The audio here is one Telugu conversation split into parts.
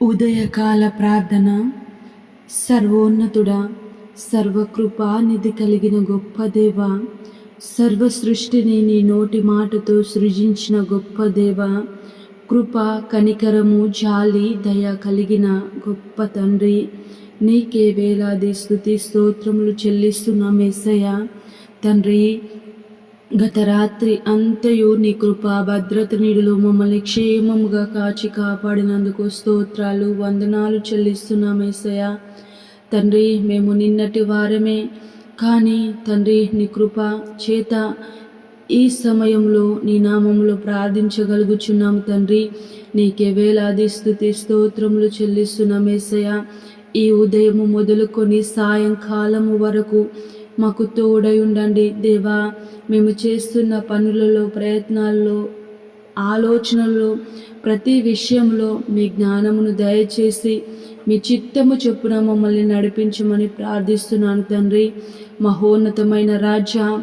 ఉదయకాల ప్రార్థన సర్వోన్నతుడా సర్వకృపానిధి కలిగిన గొప్ప దేవ సర్వ సృష్టిని నీ నోటి మాటతో సృజించిన గొప్ప దేవ కృప కనికరము జాలి దయ కలిగిన గొప్ప తండ్రి నీకే వేలాది స్థుతి స్తోత్రములు చెల్లిస్తున్న మెస్సయ్య తండ్రి గత రాత్రి అంతయు నీ కృప భద్రత నీడులో మమ్మల్ని క్షేమముగా కాచి కాపాడినందుకు స్తోత్రాలు వందనాలు చెల్లిస్తున్నామేసయ తండ్రి మేము నిన్నటి వారమే కానీ తండ్రి నీ కృప చేత ఈ సమయంలో నీ నామంలో ప్రార్థించగలుగుచున్నాము తండ్రి. నీకే వేలాది స్థుతి స్తోత్రములు చెల్లిస్తున్నామేసయ ఈ ఉదయము మొదలుకొని సాయంకాలము వరకు మాకు తోడై ఉండండి దేవా. మేము చేస్తున్న పనులలో ప్రయత్నాల్లో ఆలోచనల్లో ప్రతి విషయంలో మీ జ్ఞానమును దయచేసి మీ చిత్తము చొప్పున మమ్మల్ని నడిపించమని ప్రార్థిస్తున్నాను తండ్రి. మహోన్నతమైన రాజా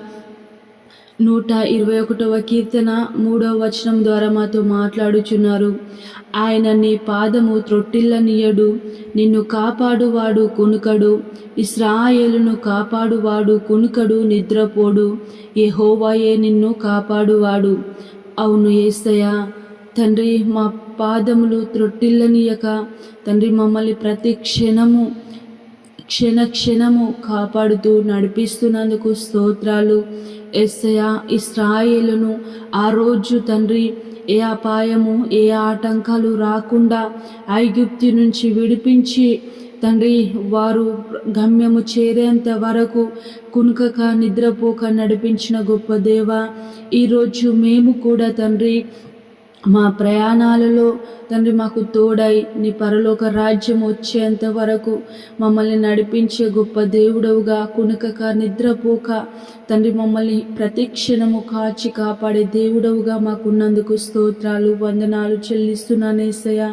నూట ఇరవై ఒకటవ కీర్తన మూడవ వచనం ద్వారా మాతో మాట్లాడుచున్నారు. ఆయన నీ పాదము త్రొట్టిల్లనీయడు నిన్ను కాపాడువాడు కునుకడు ఇస్రాయేలును కాపాడువాడు కునుకడు నిద్రపోడు యెహోవాయే నిన్ను కాపాడువాడు. అవును ఏసయ్య తండ్రి మా పాదములు త్రొట్టిల్లనీయక తండ్రి మమ్మల్ని ప్రతి క్షణము క్షణ క్షణము కాపాడుతూ నడిపిస్తున్నందుకు స్తోత్రాలు. ఎస్సయ ఇస్రాయేలును ఆ రోజు తండ్రి ఏ అపాయము ఏ ఆటంకాలు రాకుండా ఐగుప్తి నుంచి విడిపించి తండ్రి వారు గమ్యము చేరేంత వరకు కునుకక నిద్రపోక నడిపించిన గొప్ప దేవ ఈరోజు మేము కూడా తండ్రి మా ప్రయాణాలలో తండ్రి మాకు తోడై నీ పరలోక రాజ్యం వచ్చేంత వరకు మమ్మల్ని నడిపించే గొప్ప దేవుడవుగా కునుకక నిద్రపోక తండ్రి మమ్మల్ని ప్రతిక్షణము కాచి కాపాడే దేవుడవుగా మాకున్నందుకు స్తోత్రాలు వందనాలు చెల్లిస్తున్నానేసయ్యా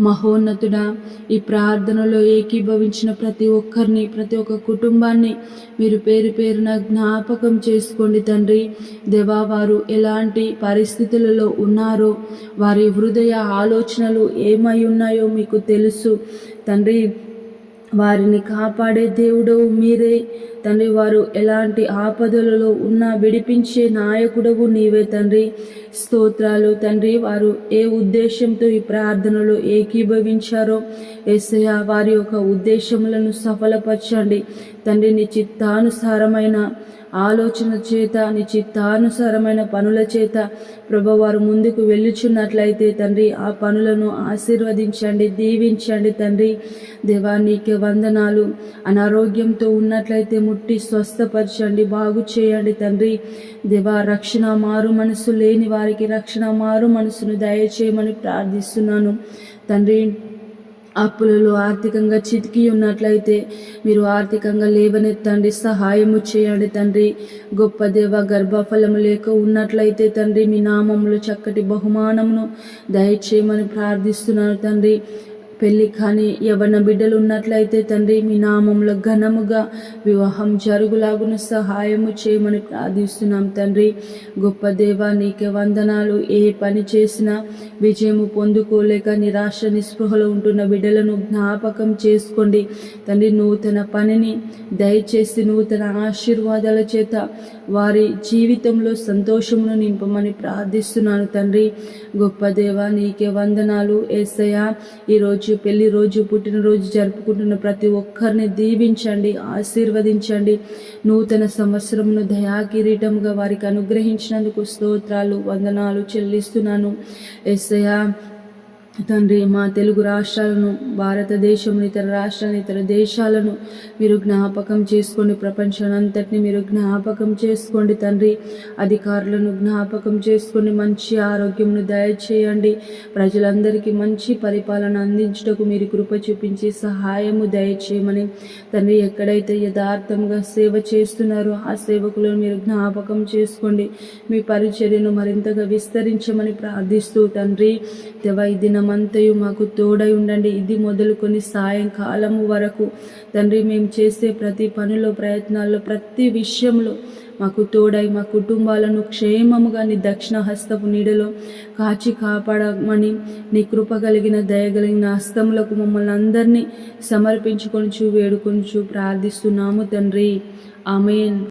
మహోన్నతుడా ఈ ప్రార్థనలో ఏకీభవించిన ప్రతి ఒక్కరిని ప్రతి ఒక్క కుటుంబాన్ని మీరు పేరు పేరున జ్ఞాపకం చేసుకోండి తండ్రి. దేవా వారు ఎలాంటి పరిస్థితులలో ఉన్నారో వారి హృదయ ఆలోచనలు ఏమై ఉన్నాయో మీకు తెలుసు. తండ్రి వారిని కాపాడే దేవుడవు మీరే. తండ్రి వారు ఎలాంటి ఆపదలలో ఉన్నా విడిపించే నాయకుడవు నీవే తండ్రి. స్తోత్రాలు తండ్రి వారు ఏ ఉద్దేశంతో ఈ ప్రార్థనలో ఏకీభవించారో ఎస్ఐ వారి యొక్క ఉద్దేశములను సఫలపరచండి. తండ్రి నీ చిత్తానుసారమైన ఆలోచన చేత నీ చిత్తానుసారమైన పనుల చేత ప్రభు వారు ముందుకు వెళ్ళుచున్నట్లయితే తండ్రి ఆ పనులను ఆశీర్వదించండి దీవించండి తండ్రి. దేవా నీకే వందనాలు. అనారోగ్యంతో ఉన్నట్లయితే ముట్టి స్వస్థపరచండి బాగు చేయండి తండ్రి. దేవా రక్షణ మారు మనసు లేని వారికి రక్షణ మారు మనసును దయచేయమని ప్రార్థిస్తున్నాను. తండ్రి అప్పులలో ఆర్థికంగా చితికి ఉన్నట్లయితే మీరు ఆర్థికంగా లేవనెత్తండి సహాయము చేయండి తండ్రి. గొప్ప దేవ గర్భఫలము లేక ఉన్నట్లయితే తండ్రి మీ నామంలో చక్కటి బహుమానమును దయచేయమని ప్రార్థిస్తున్నాను తండ్రి. పెళ్ళి కానీ యవన బిడ్డలు ఉన్నట్లయితే తండ్రి మీ నామంలో ఘనముగా వివాహం జరుగులాగున సహాయము చేయమని ప్రార్థిస్తున్నాం తండ్రి. గొప్ప దేవ నీకే వందనాలు. ఏ పని చేసినా విజయము పొందుకోలేక నిరాశ నిస్పృహలో ఉంటున్న బిడ్డలను జ్ఞాపకం చేసుకోండి. తండ్రి నూతన పనిని దయచేసి నూతన ఆశీర్వాదాల చేత వారి జీవితంలో సంతోషమును నింపమని ప్రార్థిస్తున్నాను తండ్రి. గొప్ప దేవ నీకే వందనాలు. ఏసయ్య ఈరోజు పెళ్ళి రోజు పుట్టినరోజు జరుపుకుంటున్న ప్రతి ఒక్కరిని దీవించండి ఆశీర్వదించండి. నూతన సంవత్సరమును దయాకిరీటంగా వారికి అనుగ్రహించినందుకు స్తోత్రాలు వందనాలు చెల్లిస్తున్నాను. ఎస్ఐయా తండ్రి మా తెలుగు రాష్ట్రాలను భారతదేశం ఇతర రాష్ట్రాలను ఇతర దేశాలను మీరు జ్ఞాపకం చేసుకోండి. ప్రపంచానంతటిని మీరు జ్ఞాపకం చేసుకోండి తండ్రి. అధికారులను జ్ఞాపకం చేసుకోండి. మంచి ఆరోగ్యంను దయచేయండి. ప్రజలందరికీ మంచి పరిపాలన అందించటకు మీరు కృప చూపించి సహాయము దయచేయమని తండ్రి. ఎక్కడైతే యథార్థంగా సేవ చేస్తున్నారో ఆ సేవకులను మీరు జ్ఞాపకం చేసుకోండి. మీ పరిచర్యను మరింతగా విస్తరించమని ప్రార్థిస్తూ తండ్రి. దేవ ఈ దినం దినమంతయు మాకు తోడై ఉండండి. ఇది మొదలుకొని సాయంకాలము వరకు తండ్రి మేము చేసే ప్రతి పనిలో ప్రయత్నాల్లో ప్రతి విషయంలో మాకు తోడై మా కుటుంబాలను క్షేమముగా నీ దక్షిణ హస్తపు నీడలో కాచి కాపాడమని నీ కృప కలిగిన దయగలిగిన హస్తములకు మమ్మల్ని అందరినీ సమర్పించుకొనుచు వేడుకొనుచు ప్రార్థిస్తున్నాము తండ్రి. ఆమెన్.